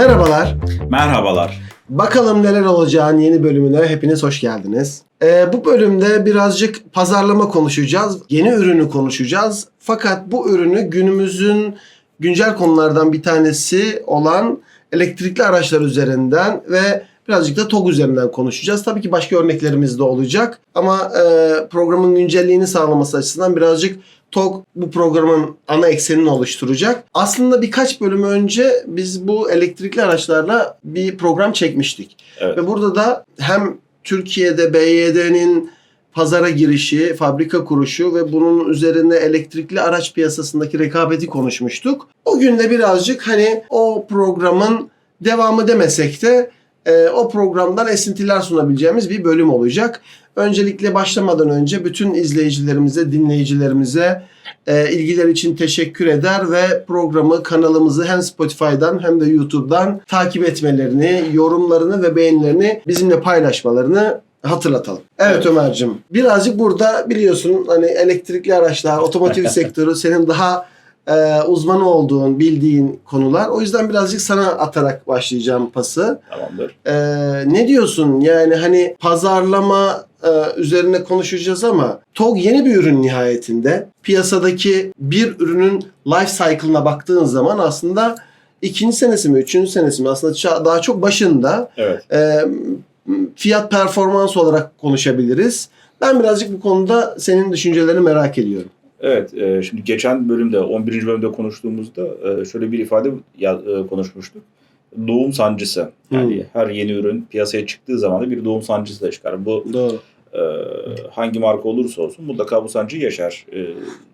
Merhabalar. Merhabalar. Bakalım neler olacağın yeni bölümüne hepiniz hoş geldiniz. Ee, bu bölümde birazcık pazarlama konuşacağız. Yeni ürünü konuşacağız. Fakat bu ürünü günümüzün güncel konulardan bir tanesi olan elektrikli araçlar üzerinden ve birazcık da TOG üzerinden konuşacağız. Tabii ki başka örneklerimiz de olacak. Ama e, programın güncelliğini sağlaması açısından birazcık TOG bu programın ana eksenini oluşturacak. Aslında birkaç bölüm önce biz bu elektrikli araçlarla bir program çekmiştik. Evet. Ve burada da hem Türkiye'de BYD'nin pazara girişi, fabrika kuruşu ve bunun üzerine elektrikli araç piyasasındaki rekabeti konuşmuştuk. O gün de birazcık hani o programın devamı demesek de e, o programdan esintiler sunabileceğimiz bir bölüm olacak. Öncelikle başlamadan önce bütün izleyicilerimize, dinleyicilerimize e, ilgiler için teşekkür eder ve programı, kanalımızı hem Spotify'dan hem de YouTube'dan takip etmelerini, yorumlarını ve beğenilerini bizimle paylaşmalarını hatırlatalım. Evet, Evet. Ömer'cim. Birazcık burada biliyorsun hani elektrikli araçlar, otomotiv sektörü senin daha e, uzmanı olduğun, bildiğin konular. O yüzden birazcık sana atarak başlayacağım pası. Tamamdır. Ee, ne diyorsun? Yani hani pazarlama e, üzerine konuşacağız ama TOG yeni bir ürün nihayetinde. Piyasadaki bir ürünün life cycle'ına baktığın zaman aslında ikinci senesi mi, üçüncü senesi mi aslında daha çok başında Evet. e, fiyat performans olarak konuşabiliriz. Ben birazcık bu konuda senin düşüncelerini merak ediyorum. Evet. e, şimdi geçen bölümde, 11. bölümde konuştuğumuzda e, şöyle bir ifade ya- e, konuşmuştuk. Doğum sancısı. Yani Hmm. her yeni ürün piyasaya çıktığı zaman da bir doğum sancısı da çıkar. Bu Doğru. e, hangi marka olursa olsun mutlaka bu sancıyı yaşar. E,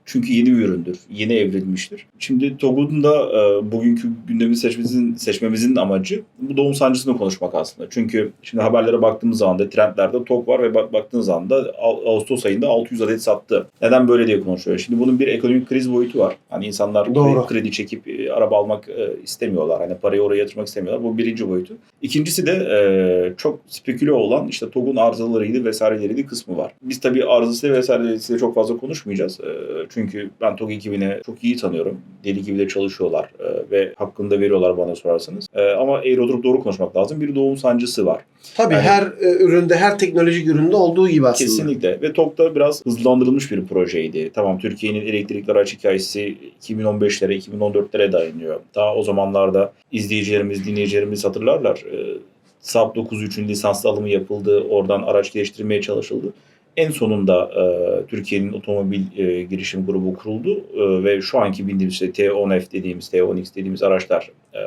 çünkü yeni bir üründür. Yeni evrilmiştir. Şimdi TOG'un da e, bugünkü gündemi seçmemizin, seçmemizin amacı bu doğum sancısını konuşmak aslında. Çünkü şimdi haberlere baktığımız zaman da trendlerde TOG var ve bak, baktığınız zaman da Ağ- Ağustos ayında 600 adet sattı. Neden böyle diye konuşuyor. Şimdi bunun bir ekonomik kriz boyutu var. Hani insanlar Doğru. kredi çekip e, araba almak e, istemiyorlar. Hani parayı oraya yatırmak istemiyorlar. Bu birinci boyutu. İkincisi de e, çok speküle olan işte TOG'un arızalarıydı vesaireleriydi kısmı var. Biz tabii arızası vesairesiyle çok fazla konuşmayacağız. E, çünkü ben TOG ekibini çok iyi tanıyorum. Deli gibi de çalışıyorlar e, ve hakkını da veriyorlar bana sorarsanız. E, ama eğri doğru konuşmak lazım. Bir doğum sancısı var. Tabii Yani- her e, üründe, her teknolojik üründe olduğu gibi aslında. Kesinlikle. Ve TOG'da biraz hızlandırılmış bir projeydi. Tamam Türkiye'nin elektrikli araç hikayesi 2015'lere, 2014'lere dayanıyor. Daha o zamanlarda izleyicilerimiz, dinleyicilerimiz hatırlarlar. Ee, Saab 93'ün lisanslı alımı yapıldı. Oradan araç geliştirmeye çalışıldı. En sonunda e, Türkiye'nin otomobil e, girişim grubu kuruldu e, ve şu anki bildiğimiz işte T10F dediğimiz, T10X dediğimiz araçlar e,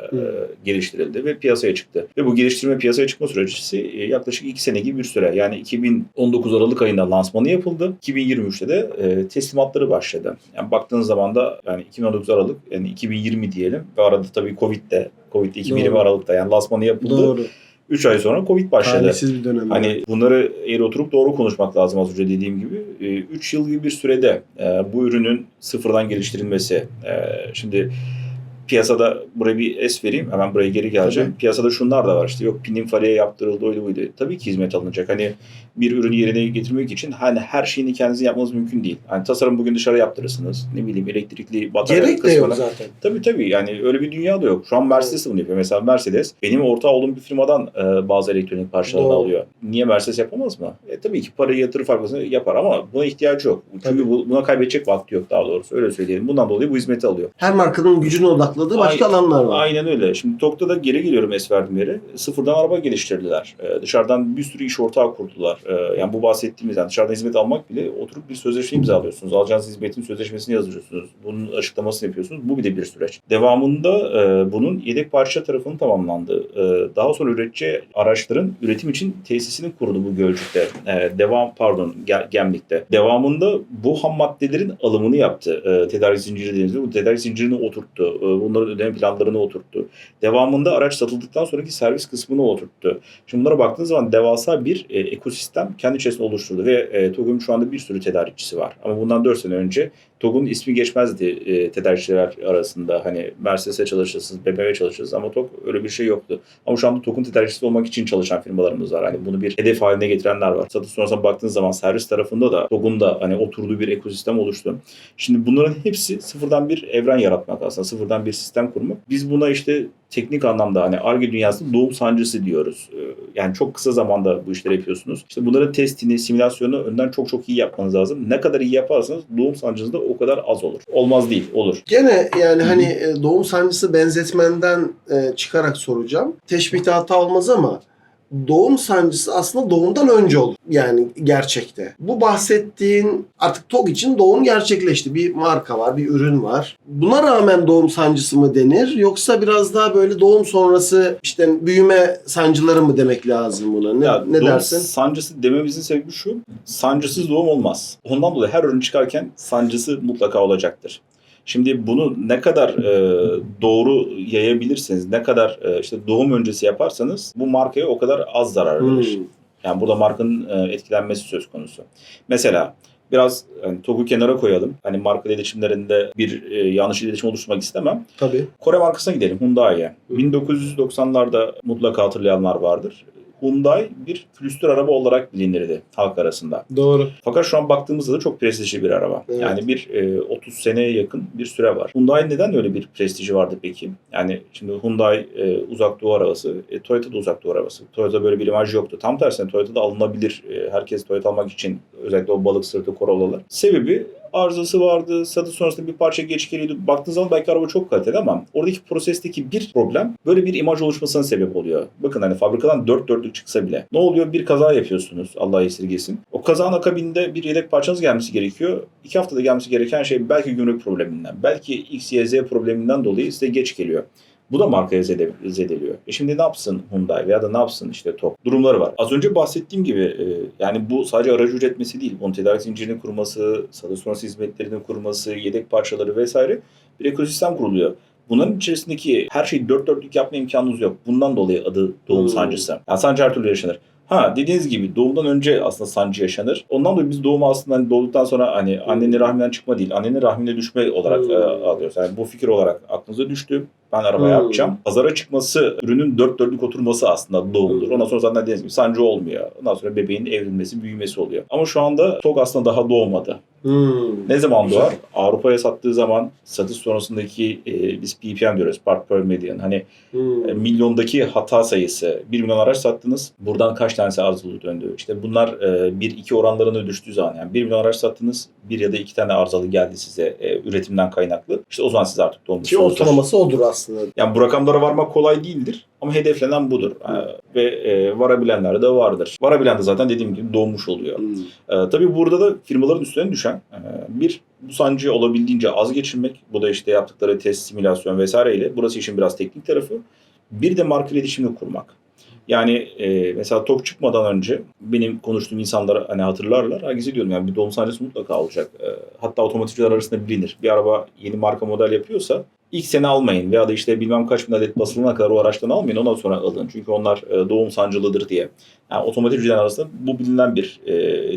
geliştirildi ve piyasaya çıktı. Ve bu geliştirme piyasaya çıkma süreci e, yaklaşık 2 sene gibi bir süre. Yani 2019 Aralık ayında lansmanı yapıldı. 2023'te de e, teslimatları başladı. Yani baktığınız zaman da yani 2019 Aralık yani 2020 diyelim ve arada tabii Covid de Covid 2020 Doğru. Aralık'ta yani lansmanı yapıldı. Doğru. 3 ay sonra Covid başladı. Talihsiz bir dönem. Hani bunları eğri oturup doğru konuşmak lazım az önce dediğim gibi. 3 yıl gibi bir sürede e, bu ürünün sıfırdan geliştirilmesi. e, şimdi piyasada buraya bir es vereyim. Hemen buraya geri geleceğim. Tabii. Piyasada şunlar da var işte. Yok pininfaleye yaptırıldı oydu buydu. Tabii ki hizmet alınacak. Hani bir ürünü yerine getirmek için hani her şeyini kendiniz yapmanız mümkün değil. Hani tasarım bugün dışarı yaptırırsınız. Ne bileyim elektrikli batarya Gerek de yok kısmına- zaten. Tabii tabii yani öyle bir dünya da yok. Şu an Mercedes de bunu yapıyor. Mesela Mercedes benim ortağı olduğum bir firmadan e, bazı elektronik parçalarını Doğru. alıyor. Niye Mercedes yapamaz mı? E, tabii ki parayı yatırır farkını yapar ama buna ihtiyacı yok. Çünkü Tabii. bu- buna kaybedecek vakti yok daha doğrusu. Öyle söyleyelim. Bundan dolayı bu hizmeti alıyor. Her markanın gücünü odakladığı başka Aynen. alanlar var. Aynen öyle. Şimdi TOG'da da geri geliyorum es yere. Sıfırdan araba geliştirdiler. E, dışarıdan bir sürü iş ortağı kurdular. E, yani bu bahsettiğimiz yani dışarıdan hizmet almak bile oturup bir sözleşme imzalıyorsunuz. Alacağınız hizmetin sözleşmesini yazıyorsunuz. Bunun açıklamasını yapıyorsunuz. Bu bir de bir süreç. Devamında e, bunun yedek parça tarafının tamamlandı. E, daha sonra üretici araçların üretim için tesisini kurdu bu Gölcük'te. E, devam pardon Ge- Gemlik'te. Devamında bu ham maddelerin alımını yaptı. E, tedarik zinciri dediğimizde bu tedarik zincirini oturttu. E, bunların ödeme planlarını oturttu. Devamında araç satıldıktan sonraki servis kısmını oturttu. Şimdi bunlara baktığınız zaman devasa bir e, ekosistem kendi içerisinde oluşturdu ve e, TOG'un şu anda bir sürü tedarikçisi var. Ama bundan 4 sene önce TOG'un ismi geçmezdi e, tedarikçiler arasında. Hani Mercedes'e çalışırsınız, BMW çalışırsınız ama TOG öyle bir şey yoktu. Ama şu anda TOG'un tedarikçisi olmak için çalışan firmalarımız var. Hani bunu bir hedef haline getirenler var. Satış sonrasında baktığınız zaman servis tarafında da TOG'un da hani oturduğu bir ekosistem oluştu. Şimdi bunların hepsi sıfırdan bir evren yaratmak aslında. Sıfırdan bir sistem kurmak. Biz buna işte teknik anlamda hani ARGE dünyasında doğum sancısı diyoruz. Ee, Yani çok kısa zamanda bu işleri yapıyorsunuz. İşte bunların testini, simülasyonu önden çok çok iyi yapmanız lazım. Ne kadar iyi yaparsanız doğum sancınız da o kadar az olur. Olmaz değil, olur. Gene yani hani e, doğum sancısı benzetmenden e, çıkarak soracağım. Teşbihte hata olmaz ama doğum sancısı aslında doğumdan önce olur. Yani gerçekte. Bu bahsettiğin artık TOG için doğum gerçekleşti. Bir marka var, bir ürün var. Buna rağmen doğum sancısı mı denir yoksa biraz daha böyle doğum sonrası işte büyüme sancıları mı demek lazım buna? Ne, Ya, ne doğum dersin? Sancısı dememizin sebebi şu. Sancısız doğum olmaz. Ondan dolayı her ürün çıkarken sancısı mutlaka olacaktır. Şimdi bunu ne kadar e, doğru yayabilirsiniz, ne kadar e, işte doğum öncesi yaparsanız bu markaya o kadar az zarar verir. Hmm. Yani burada markanın e, etkilenmesi söz konusu. Mesela biraz hani TOG'u kenara koyalım. Hani marka iletişimlerinde bir e, yanlış iletişim oluşturmak istemem. Tabii. Kore markasına gidelim Hyundai'ye. Hı. 1990'larda mutlaka hatırlayanlar vardır. Hyundai bir külüstür araba olarak bilinirdi halk arasında. Doğru. Fakat şu an baktığımızda da çok prestijli bir araba. Evet. Yani bir e, 30 seneye yakın bir süre var. Hyundai neden öyle bir prestiji vardı peki? Yani şimdi Hyundai e, uzak doğu arabası, e, Toyota da uzak doğu arabası. Toyota böyle bir imaj yoktu. Tam tersine Toyota'da alınabilir. E, herkes Toyota almak için özellikle o balık sırtı Corolla'lar. Sebebi arızası vardı. Satış sonrasında bir parça geç geliyordu. Baktığınız zaman belki araba çok kaliteli ama oradaki prosesteki bir problem böyle bir imaj oluşmasına sebep oluyor. Bakın hani fabrikadan dört dörtlük çıksa bile. Ne oluyor? Bir kaza yapıyorsunuz. Allah esirgesin. O kazanın akabinde bir yedek parçanız gelmesi gerekiyor. İki haftada gelmesi gereken şey belki gümrük probleminden, belki X, Y, Z probleminden dolayı size geç geliyor. Bu da markaya zede, zedeliyor. E şimdi ne yapsın Hyundai veya da ne yapsın işte TOG? Durumları var. Az önce bahsettiğim gibi e, yani bu sadece aracı üretmesi değil. Bunun tedarik zincirini kurması, satış sonrası hizmetlerini kurması, yedek parçaları vesaire bir ekosistem kuruluyor. Bunların içerisindeki her şeyi dört dörtlük yapma imkanınız yok. Bundan dolayı adı doğum Hmm. sancısı. Yani sancı her türlü yaşanır. Ha dediğiniz gibi doğumdan önce aslında sancı yaşanır. Ondan dolayı biz doğumu aslında hani doğduktan sonra hani annenin rahminden çıkma değil, annenin rahmine düşme olarak Hmm. e, alıyoruz. Yani bu fikir olarak aklınıza düştü. Ben araba Hmm. yapacağım. Pazara çıkması, ürünün dört dörtlük oturması aslında doğumdur. Hmm. Ondan sonra zaten dediğiniz gibi sancı olmuyor. Ondan sonra bebeğin evrilmesi, büyümesi oluyor. Ama şu anda TOG aslında daha doğmadı. Hmm. Ne zaman doğar? Avrupa'ya sattığı zaman satış sonrasındaki e, biz PPM diyoruz, part per million. Hani Hmm. e, milyondaki hata sayısı. 1 milyon araç sattınız. Buradan kaç tanesi arızalı döndü? İşte bunlar 1-2 oranlarına düştüğü zaman yani 1 milyon araç sattınız. Bir ya da iki tane arızalı geldi size e, üretimden kaynaklı. İşte o zaman siz artık Ki dolmuşsunuz. ortalaması odur aslında. Yani bu rakamlara varmak kolay değildir. Ama hedeflenen budur. E, ve e, varabilenler de vardır. Varabilen de zaten dediğim gibi doğmuş oluyor. Hmm. Ee, tabii burada da firmaların üstüne düşen e, bir bu sancıyı olabildiğince az geçirmek. Bu da işte yaptıkları test, simülasyon vesaireyle. Burası işin biraz teknik tarafı. Bir de marka iletişimini kurmak. Yani e, mesela TOK çıkmadan önce benim konuştuğum insanlar hani hatırlarlar. Herkese diyordum yani bir doğum sancısı mutlaka olacak. E, hatta otomotivciler arasında bilinir. Bir araba yeni marka model yapıyorsa ilk sene almayın veya da işte bilmem kaç bin adet basılana kadar o araçtan almayın ondan sonra alın. Çünkü onlar e, doğum sancılıdır diye. Yani otomotivciler arasında bu bilinen bir e,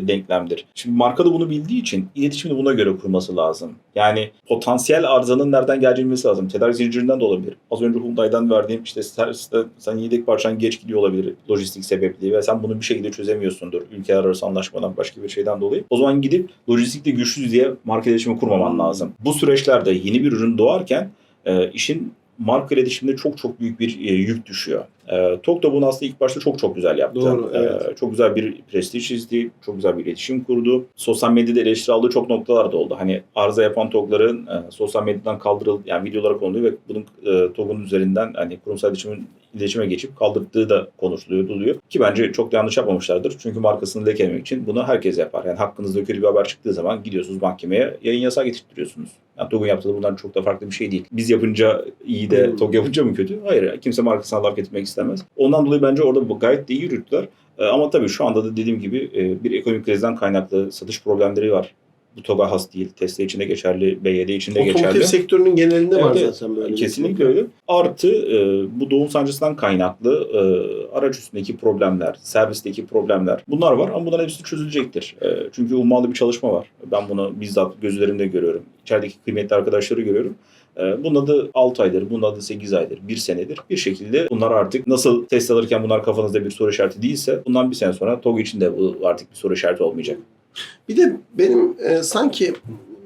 denklemdir. Şimdi marka da bunu bildiği için iletişimini buna göre kurması lazım. Yani potansiyel arızanın nereden geleceğini lazım. Tedarik zincirinden de olabilir. Az önce Hyundai'den verdiğim işte serviste sen yedek parçan geç gidiyor olabilir lojistik sebeple ve sen bunu bir şekilde çözemiyorsundur. Ülkeler arası anlaşmadan başka bir şeyden dolayı. O zaman gidip lojistikte güçlüyüz diye marka iletişimi kurmaman lazım. Bu süreçlerde yeni bir ürün doğarken e, işin marka iletişiminde çok çok büyük bir e, yük düşüyor. E, TOK da bunu aslında ilk başta çok çok güzel yaptı. Doğru, E, evet. çok güzel bir prestij çizdi, çok güzel bir iletişim kurdu. Sosyal medyada eleştiri aldığı çok noktalar da oldu. Hani arıza yapan TOG'ların e, sosyal medyadan kaldırıldı, yani videolara konuluyor ve bunun e, TOG'un üzerinden hani kurumsal iletişimin iletişime geçip kaldırdığı da konuşuluyor, duluyor. Ki bence çok da yanlış yapmamışlardır. Çünkü markasını lekelemek için bunu herkes yapar. Yani hakkınızda kötü bir haber çıktığı zaman gidiyorsunuz mahkemeye yayın yasağı getirttiriyorsunuz. Yani TOG'un yaptığı da bundan çok da farklı bir şey değil. Biz yapınca iyi de. TOG yapınca mı kötü? Hayır. Kimse markasına laf getirmek istemez. Ondan dolayı bence orada gayet de iyi yürüttüler. E, Ama tabii şu anda da dediğim gibi e, bir ekonomik krizden kaynaklı satış problemleri var. Bu TOG'a has değil. Tesla için de geçerli, BYD için de Otomotiv geçerli. sektörünün genelinde var Evet, evet. zaten böyle. Kesinlikle öyle. Artı e, bu doğum sancısından kaynaklı e, araç üstündeki problemler, servisteki problemler bunlar var ama bunların hepsi çözülecektir. Çünkü ummalı bir çalışma var. Ben bunu bizzat gözlerimde görüyorum. İçerideki kıymetli arkadaşları görüyorum. E, bunun adı 6 aydır, bunun adı 8 aydır, 1 senedir. Bir şekilde bunlar artık nasıl test alırken bunlar kafanızda bir soru işareti değilse bundan bir sene sonra TOG için de bu artık bir soru işareti olmayacak. Bir de benim e, sanki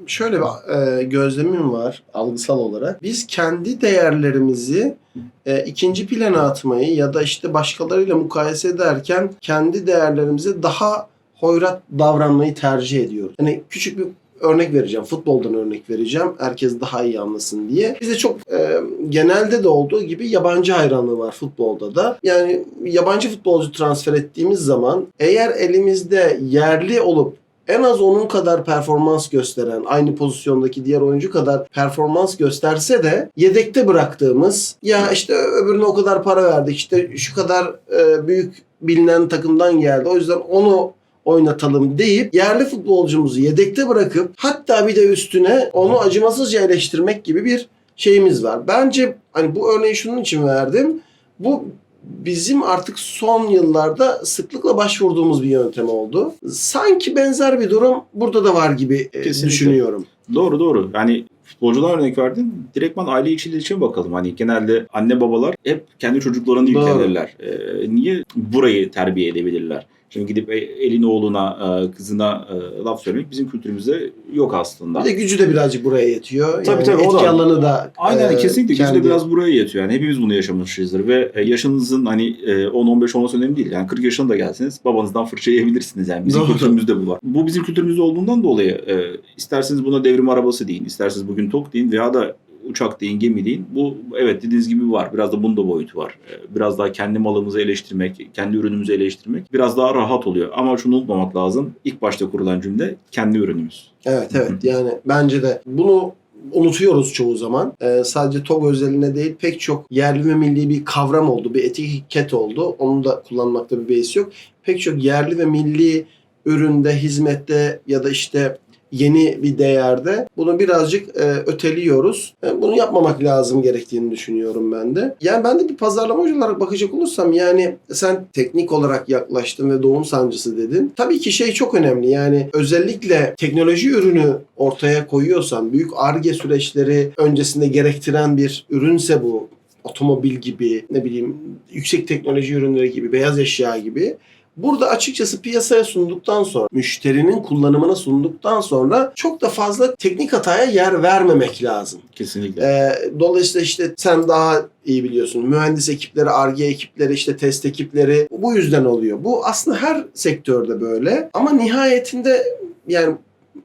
şöyle bir e, gözlemim var algısal olarak. Biz kendi değerlerimizi e, ikinci plana atmayı ya da işte başkalarıyla mukayese ederken kendi değerlerimize daha hoyrat davranmayı tercih ediyoruz. Hani küçük bir örnek vereceğim. Futboldan örnek vereceğim. Herkes daha iyi anlasın diye. Bize çok e, genelde de olduğu gibi yabancı hayranlığı var futbolda da. Yani yabancı futbolcu transfer ettiğimiz zaman eğer elimizde yerli olup en az onun kadar performans gösteren, aynı pozisyondaki diğer oyuncu kadar performans gösterse de yedekte bıraktığımız ya işte öbürüne o kadar para verdik işte şu kadar e, büyük bilinen takımdan geldi o yüzden onu oynatalım deyip yerli futbolcumuzu yedekte bırakıp hatta bir de üstüne onu acımasızca eleştirmek gibi bir şeyimiz var. Bence hani bu örneği şunun için verdim. Bu bizim artık son yıllarda sıklıkla başvurduğumuz bir yöntem oldu. Sanki benzer bir durum burada da var gibi e, Kesinlikle. düşünüyorum. Doğru doğru. Yani futbolcudan örnek verdin. Direktman aile içi iletişime bakalım. Hani genelde anne babalar hep kendi çocuklarını yüklenirler. Ee, niye burayı terbiye edebilirler? Şimdi gidip e- elin oğluna, e, kızına e, laf söylemek bizim kültürümüzde yok aslında. Bir de gücü de birazcık buraya yetiyor. Tabii, yani tabii, o etki da- alanı da Aynen e, kesinlikle gücü de kendi- biraz buraya yetiyor. Yani hepimiz bunu yaşamışızdır ve yaşınızın hani e, 10-15 olması önemli değil. Yani 40 yaşında da gelseniz babanızdan fırça yiyebilirsiniz yani. Bizim Doğru. kültürümüzde bu var. Bu bizim kültürümüzde olduğundan dolayı e, isterseniz buna devrim arabası deyin, isterseniz bugün tok deyin veya da uçak deyin, gemi deyin. Bu evet dediğiniz gibi var. Biraz da bunun da boyutu var. E, Biraz daha kendi malımızı eleştirmek, kendi ürünümüzü eleştirmek biraz daha rahat oluyor. Ama şunu unutmamak lazım. İlk başta kurulan cümle kendi ürünümüz. Evet evet yani bence de bunu unutuyoruz çoğu zaman. Ee, sadece TOG özeline değil pek çok yerli ve milli bir kavram oldu, bir etiket oldu. Onu da kullanmakta bir beis yok. Pek çok yerli ve milli üründe, hizmette ya da işte yeni bir değerde bunu birazcık e, öteliyoruz. E, bunu yapmamak lazım gerektiğini düşünüyorum ben de. Yani ben de bir pazarlamacı olarak bakacak olursam yani sen teknik olarak yaklaştın ve doğum sancısı dedin. Tabii ki şey çok önemli yani özellikle teknoloji ürünü ortaya koyuyorsan büyük ARGE süreçleri öncesinde gerektiren bir ürünse bu otomobil gibi ne bileyim yüksek teknoloji ürünleri gibi beyaz eşya gibi Burada açıkçası piyasaya sunduktan sonra, müşterinin kullanımına sunduktan sonra çok da fazla teknik hataya yer vermemek lazım. Kesinlikle. Ee, dolayısıyla işte sen daha iyi biliyorsun. Mühendis ekipleri, ARGE ekipleri, işte test ekipleri bu yüzden oluyor. Bu aslında her sektörde böyle. Ama nihayetinde yani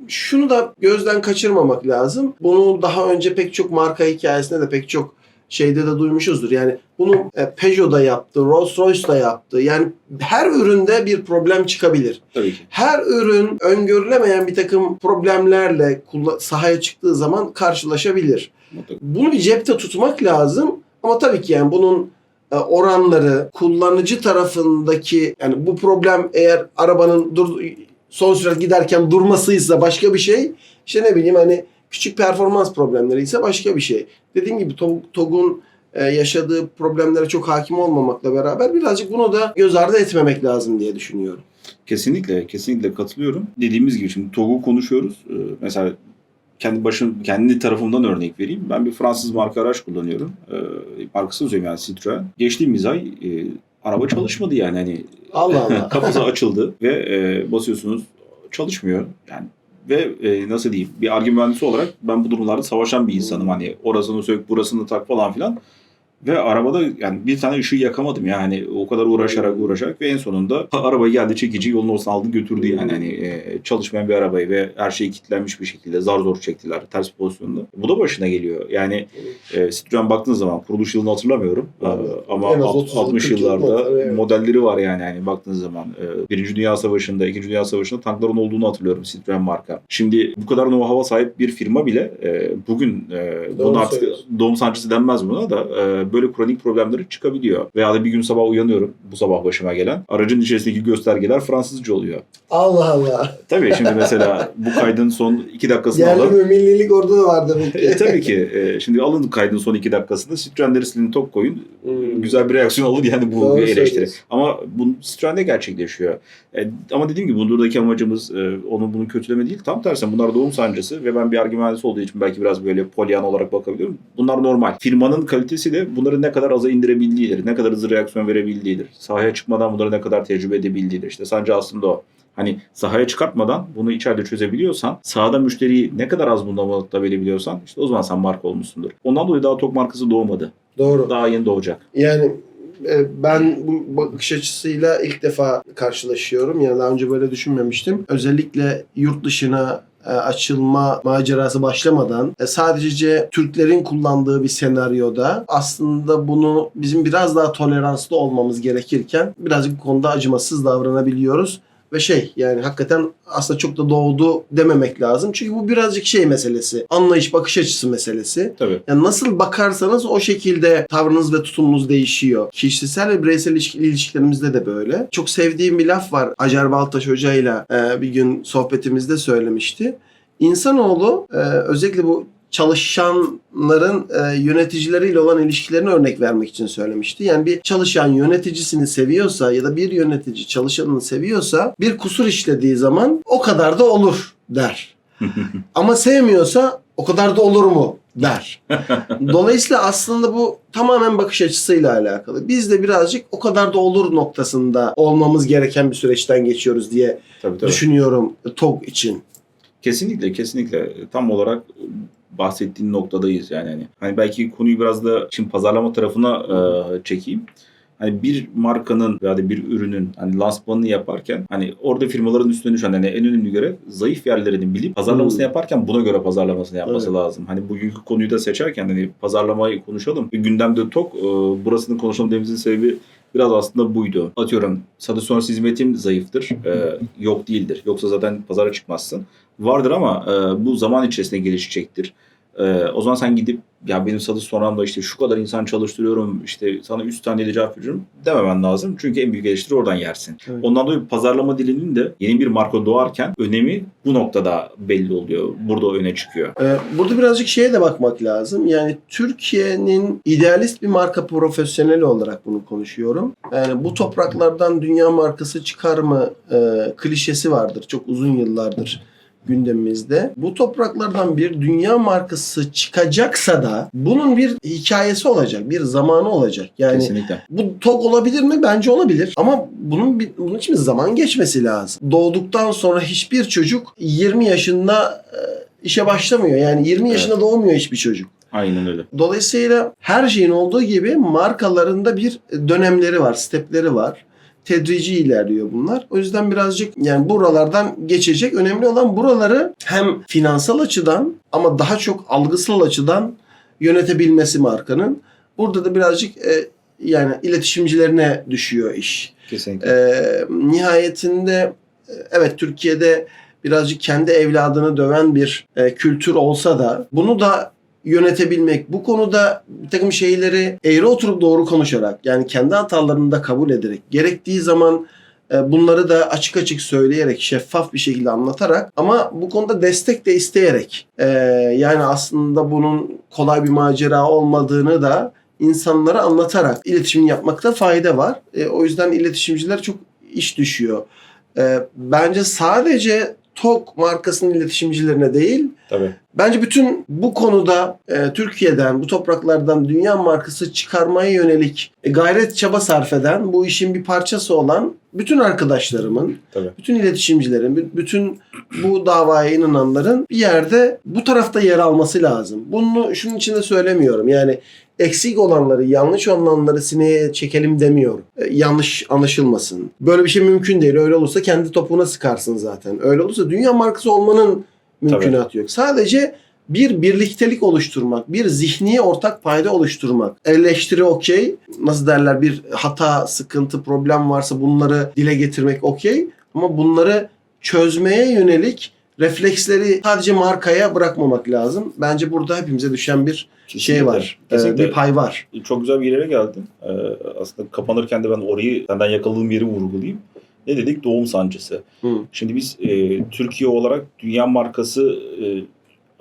şunu da gözden kaçırmamak lazım. Bunu daha önce pek çok marka hikayesinde de pek çok şeyde de duymuşuzdur. Yani bunu e, Peugeot da yaptı, Rolls Royce da yaptı. Yani her üründe bir problem çıkabilir. Tabii ki. Her ürün öngörülemeyen bir takım problemlerle sahaya çıktığı zaman karşılaşabilir. Mutlaka. Bunu bir cepte tutmak lazım. Ama tabii ki yani bunun e, oranları kullanıcı tarafındaki yani bu problem eğer arabanın dur son sürat giderken durmasıysa başka bir şey. İşte ne bileyim hani küçük performans problemleri ise başka bir şey. Dediğim gibi To- TOG'un e, yaşadığı problemlere çok hakim olmamakla beraber birazcık bunu da göz ardı etmemek lazım diye düşünüyorum. Kesinlikle, kesinlikle katılıyorum. Dediğimiz gibi şimdi TOG'u konuşuyoruz. Ee, mesela kendi başım, kendi tarafımdan örnek vereyim. Ben bir Fransız marka araç kullanıyorum. Ee, markasını söyleyeyim yani Citroen. Geçtiğimiz ay e, araba çalışmadı yani hani Allah Allah. kapısı açıldı ve e, basıyorsunuz çalışmıyor. Yani ve e, nasıl diyeyim bir arge mühendisi olarak ben bu durumlarda savaşan bir insanım. Hani orasını sök, burasını tak falan filan. Ve arabada yani bir tane ışığı yakamadım yani o kadar uğraşarak uğraşarak ve en sonunda araba geldi çekici yolun ortasına aldı götürdü yani. Hani e, çalışmayan bir arabayı ve her şey kilitlenmiş bir şekilde zar zor çektiler ters pozisyonda. Bu da başına geliyor. Yani e, Citroen baktığınız zaman kuruluş yılını hatırlamıyorum. E, ama az alt- 30 60 40 yıllarda evet. modelleri var yani. Hani baktığınız zaman e, Birinci Dünya Savaşı'nda, İkinci Dünya Savaşı'nda tankların olduğunu hatırlıyorum Citroen marka. Şimdi bu kadar know-how'a sahip bir firma bile e, bugün e, bunun artık doğum sancısı denmez buna da e, böyle kronik problemleri çıkabiliyor. Veya da bir gün sabah uyanıyorum bu sabah başıma gelen. Aracın içerisindeki göstergeler Fransızca oluyor. Allah Allah. Tabii şimdi mesela bu kaydın son iki dakikasını Yerli alın. ve millilik orada da var demek ki. E, tabii ki. E, şimdi alın kaydın son iki dakikasında Citroen derisini top koyun. Hmm. Güzel bir reaksiyon olur yani bu Doğru bir eleştiri. Ama bu Citroen'de gerçekleşiyor. E, ama dediğim gibi buradaki amacımız e, onun bunu kötüleme değil. Tam tersi bunlar doğum sancısı ve ben bir argü mühendisi olduğu için belki biraz böyle polyan olarak bakabiliyorum. Bunlar normal. Firmanın kalitesi de bunları ne kadar aza indirebildiğidir. Ne kadar hızlı reaksiyon verebildiğidir. Sahaya çıkmadan bunları ne kadar tecrübe edebildiğidir. İşte sancı aslında o. Hani sahaya çıkartmadan bunu içeride çözebiliyorsan, sahada müşteriyi ne kadar az bundan verebiliyorsan işte o zaman sen marka olmuşsundur. Ondan dolayı daha TOK markası doğmadı. Doğru. Daha yeni doğacak. Yani e, ben bu bakış açısıyla ilk defa karşılaşıyorum. Yani daha önce böyle düşünmemiştim. Özellikle yurt dışına açılma macerası başlamadan e, sadece Türklerin kullandığı bir senaryoda aslında bunu bizim biraz daha toleranslı olmamız gerekirken birazcık bu konuda acımasız davranabiliyoruz. Ve şey yani hakikaten aslında çok da doğdu dememek lazım. Çünkü bu birazcık şey meselesi. Anlayış, bakış açısı meselesi. Tabii. Yani nasıl bakarsanız o şekilde tavrınız ve tutumunuz değişiyor. Kişisel ve bireysel ilişki- ilişkilerimizde de böyle. Çok sevdiğim bir laf var. Acar Baltaş Hoca'yla e, bir gün sohbetimizde söylemişti. İnsanoğlu e, özellikle bu çalışanların e, yöneticileriyle olan ilişkilerini örnek vermek için söylemişti. Yani bir çalışan yöneticisini seviyorsa ya da bir yönetici çalışanını seviyorsa bir kusur işlediği zaman o kadar da olur der. Ama sevmiyorsa o kadar da olur mu der. Dolayısıyla aslında bu tamamen bakış açısıyla alakalı. Biz de birazcık o kadar da olur noktasında olmamız gereken bir süreçten geçiyoruz diye Tabii tabii. düşünüyorum TOG için. Kesinlikle kesinlikle tam olarak bahsettiğin noktadayız yani hani. Hani belki konuyu biraz da şimdi pazarlama tarafına e, çekeyim. Hani bir markanın ya da bir ürünün hani lansmanını yaparken hani orada firmaların üstüne düşen hani en önemli görev zayıf yerlerini bilip pazarlamasını Hmm. yaparken buna göre pazarlamasını yapması Evet. lazım. Hani bugünkü konuyu da seçerken hani pazarlamayı konuşalım. Gündemde tok e, burasını konuşalım dememizin sebebi biraz aslında buydu. Atıyorum satış sonrası hizmetim zayıftır. e, yok değildir. Yoksa zaten pazara çıkmazsın vardır ama e, bu zaman içerisinde gelişecektir. E, o zaman sen gidip ya benim satış sonramda işte şu kadar insan çalıştırıyorum işte sana 100 tane de cevap veriyorum dememen lazım. Çünkü en büyük eleştiri oradan yersin. Evet. Ondan dolayı pazarlama dilinin de yeni bir marka doğarken önemi bu noktada belli oluyor. Burada öne çıkıyor. Ee, Burada birazcık şeye de bakmak lazım. Yani Türkiye'nin idealist bir marka profesyoneli olarak bunu konuşuyorum. Yani bu topraklardan dünya markası çıkar mı e, klişesi vardır. Çok uzun yıllardır gündemimizde. Bu topraklardan bir dünya markası çıkacaksa da bunun bir hikayesi olacak, bir zamanı olacak. Yani Kesinlikle. bu TOG olabilir mi? Bence olabilir. Ama bunun bir, bunun için bir zaman geçmesi lazım. Doğduktan sonra hiçbir çocuk 20 yaşında e, işe başlamıyor. Yani 20 yaşında doğmuyor hiçbir çocuk. Aynen öyle. Dolayısıyla her şeyin olduğu gibi markalarında bir dönemleri var, stepleri var. Tedrici ilerliyor bunlar. O yüzden birazcık yani buralardan geçecek. Önemli olan buraları hem finansal açıdan ama daha çok algısal açıdan yönetebilmesi markanın. Burada da birazcık e, yani iletişimcilerine düşüyor iş. Kesinlikle. Ee, nihayetinde e, evet Türkiye'de birazcık kendi evladını döven bir e, kültür olsa da bunu da yönetebilmek, bu konuda bir takım şeyleri eğri oturup doğru konuşarak yani kendi hatalarını da kabul ederek gerektiği zaman e, bunları da açık açık söyleyerek şeffaf bir şekilde anlatarak ama bu konuda destek de isteyerek e, yani aslında bunun kolay bir macera olmadığını da insanlara anlatarak iletişim yapmakta fayda var. E, o yüzden iletişimciler çok iş düşüyor. Bence sadece TOK markasının iletişimcilerine değil, Tabii. bence bütün bu konuda e, Türkiye'den, bu topraklardan dünya markası çıkarmaya yönelik e, gayret çaba sarf eden, bu işin bir parçası olan bütün arkadaşlarımın, Tabii. bütün iletişimcilerin, bü- bütün bu davaya inananların bir yerde bu tarafta yer alması lazım. Bunu şunun için de söylemiyorum. Yani eksik olanları, yanlış olanları sineye çekelim demiyorum. E, yanlış anlaşılmasın. Böyle bir şey mümkün değil. Öyle olursa kendi topuğuna sıkarsın zaten. Öyle olursa dünya markası olmanın mümkünatı yok. Sadece bir birliktelik oluşturmak, bir zihni ortak payda oluşturmak. Eleştiri okey. Nasıl derler bir hata, sıkıntı, problem varsa bunları dile getirmek okey. Ama bunları çözmeye yönelik refleksleri sadece markaya bırakmamak lazım. Bence burada hepimize düşen bir şey Kesinlikle. var. Ee, Kesinlikle. bir pay var. Çok güzel bir yere geldin. Ee, aslında kapanırken de ben orayı senden yakaladığım yeri vurgulayayım. Ne dedik? Doğum sancısı. Hı. Şimdi biz e, Türkiye olarak dünya markası e,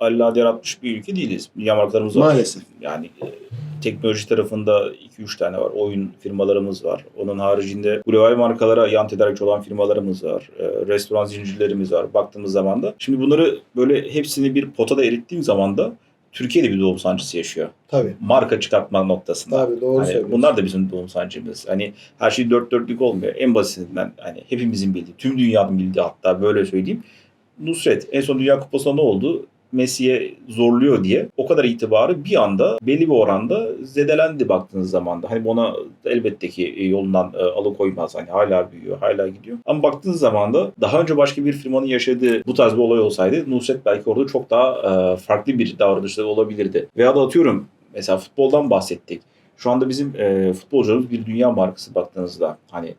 alelade yaratmış bir ülke değiliz. Dünya markalarımız var. Maalesef. Yani e, teknoloji tarafında 2-3 tane var. Oyun firmalarımız var. Onun haricinde global markalara yan tedarikçi olan firmalarımız var. E, restoran zincirlerimiz var baktığımız zaman da. Şimdi bunları böyle hepsini bir potada erittiğim zaman da Türkiye'de bir doğum sancısı yaşıyor. Tabii. Marka çıkartma noktasında. Tabii doğru Hani söylüyorsun. bunlar da bizim doğum sancımız. Hani her şey dört dörtlük olmuyor. En basitinden hani hepimizin bildiği, tüm dünyanın bildiği hatta böyle söyleyeyim. Nusret en son Dünya Kupası'nda ne oldu? Messi'ye zorluyor diye o kadar itibarı bir anda belli bir oranda zedelendi baktığınız zaman da. Hani ona elbette ki yolundan e, alıkoymaz. Hani hala büyüyor, hala gidiyor. Ama baktığınız zaman da daha önce başka bir firmanın yaşadığı bu tarz bir olay olsaydı Nusret belki orada çok daha e, farklı bir davranışta olabilirdi. Veya da atıyorum mesela futboldan bahsettik. Şu anda bizim e, futbolcularımız bir dünya markası baktığınızda. Hani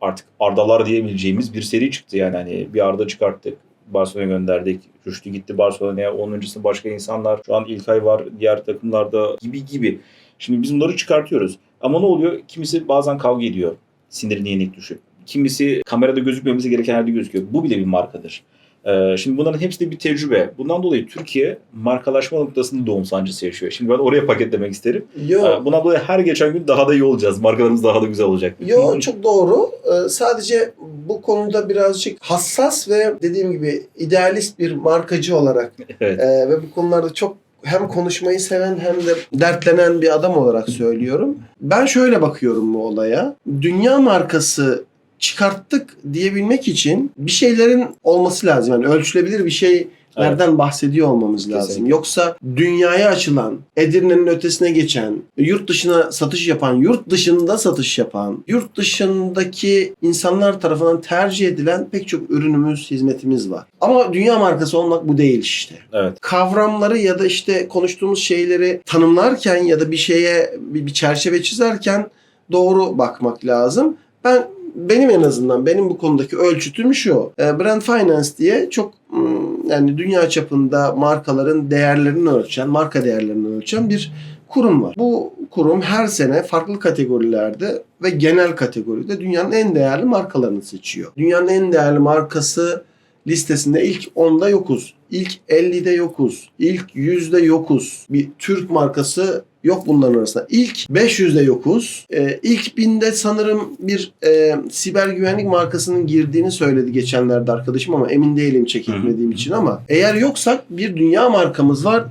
artık Ardalar diyebileceğimiz bir seri çıktı yani hani bir Arda çıkarttık. Barcelona'ya gönderdik. Rüştü gitti Barcelona'ya. Onun öncesinde başka insanlar. Şu an İlkay var diğer takımlarda gibi gibi. Şimdi biz bunları çıkartıyoruz. Ama ne oluyor? Kimisi bazen kavga ediyor. Sinirine yenik düşüp. Kimisi kamerada gözükmemesi gereken yerde gözüküyor. Bu bile bir markadır. Ee, şimdi bunların hepsi de bir tecrübe. Bundan dolayı Türkiye markalaşma noktasında doğum sancısı yaşıyor. Şimdi ben oraya paketlemek isterim. Yo, Ee, Bundan dolayı her geçen gün daha da iyi olacağız. Markalarımız daha da güzel olacak. Yo çok doğru. Ee, sadece bu konuda birazcık hassas ve dediğim gibi idealist bir markacı olarak Evet. e, ve bu konularda çok hem konuşmayı seven hem de dertlenen bir adam olarak söylüyorum. Ben şöyle bakıyorum bu olaya. Dünya markası çıkarttık diyebilmek için bir şeylerin olması lazım. Yani ölçülebilir bir şeylerden bahsediyor olmamız lazım. Kesinlikle. Yoksa dünyaya açılan, Edirne'nin ötesine geçen, yurt dışına satış yapan, yurt dışında satış yapan, yurt dışındaki insanlar tarafından tercih edilen pek çok ürünümüz, hizmetimiz var. Ama dünya markası olmak bu değil işte Evet. kavramları ya da işte konuştuğumuz şeyleri tanımlarken ya da bir şeye bir, bir çerçeve çizerken doğru bakmak lazım. Ben benim en azından benim bu konudaki ölçütüm şu. E, Brand Finance diye çok mm, yani dünya çapında markaların değerlerini ölçen, marka değerlerini ölçen bir kurum var. Bu kurum her sene farklı kategorilerde ve genel kategoride dünyanın en değerli markalarını seçiyor. Dünyanın en değerli markası listesinde ilk 10'da yokuz. İlk 50'de yokuz. İlk 100'de yokuz. Bir Türk markası yok bunların arasında. İlk 500'de yokuz. Ee, ilk 1000'de sanırım bir e, siber güvenlik markasının girdiğini söyledi geçenlerde arkadaşım ama emin değilim çek Hı hı. etmediğim için ama eğer yoksak bir dünya markamız var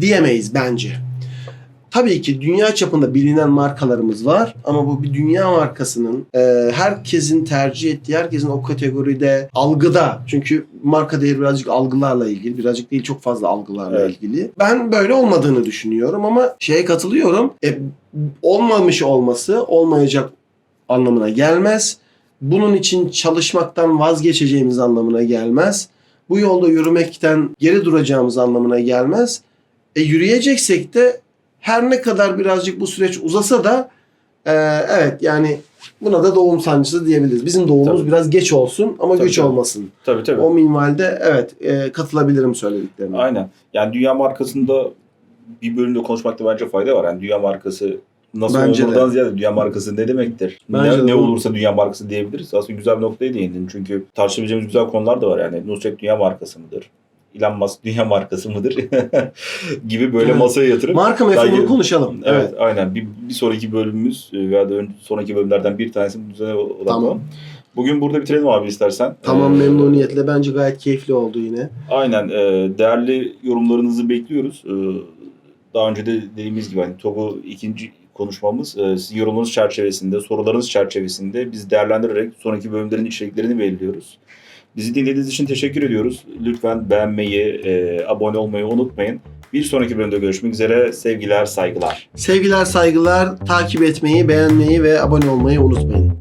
diyemeyiz bence. Tabii ki dünya çapında bilinen markalarımız var ama bu bir dünya markasının e, herkesin tercih ettiği, herkesin o kategoride algıda çünkü marka değeri birazcık algılarla ilgili, birazcık değil çok fazla algılarla Evet. ilgili. Ben böyle olmadığını düşünüyorum ama şeye katılıyorum. E, olmamış olması olmayacak anlamına gelmez. Bunun için çalışmaktan vazgeçeceğimiz anlamına gelmez. Bu yolda yürümekten geri duracağımız anlamına gelmez. E, yürüyeceksek de her ne kadar birazcık bu süreç uzasa da e, evet yani buna da doğum sancısı diyebiliriz. Bizim doğumumuz Tabii. biraz geç olsun ama Tabii, güç tabii. olmasın. Tabii tabii. O minvalde evet e, katılabilirim söylediklerine. Aynen. Yani dünya markasında bir bölümde konuşmakta bence fayda var. Yani dünya markası nasıl Bence de. olduğundan ziyade dünya markası ne demektir? Bence de ne, ne bu- olursa dünya markası diyebiliriz. Aslında güzel bir noktaya değindin. Çünkü tartışabileceğimiz güzel konular da var. Yani Nusret dünya markası mıdır? Elon Musk dünya markası mıdır? gibi böyle Evet. masaya yatırıp Marka mefhumunu konuşalım. Evet, aynen. Bir, bir sonraki bölümümüz e, veya da sonraki bölümlerden bir tanesi bu düzene odaklanalım. Tamam. Bugün burada bitirelim abi istersen. Tamam Ee, memnuniyetle. Bence gayet keyifli oldu yine. Aynen. e, değerli yorumlarınızı bekliyoruz. E, daha önce de dediğimiz gibi hani TOG'u ikinci konuşmamız e, sizin yorumlarınız çerçevesinde, sorularınız çerçevesinde biz değerlendirerek sonraki bölümlerin içeriklerini belirliyoruz. Bizi dinlediğiniz için teşekkür ediyoruz. Lütfen beğenmeyi, e, abone olmayı unutmayın. Bir sonraki bölümde görüşmek üzere. Sevgiler, saygılar. Sevgiler, saygılar. Takip etmeyi, beğenmeyi ve abone olmayı unutmayın.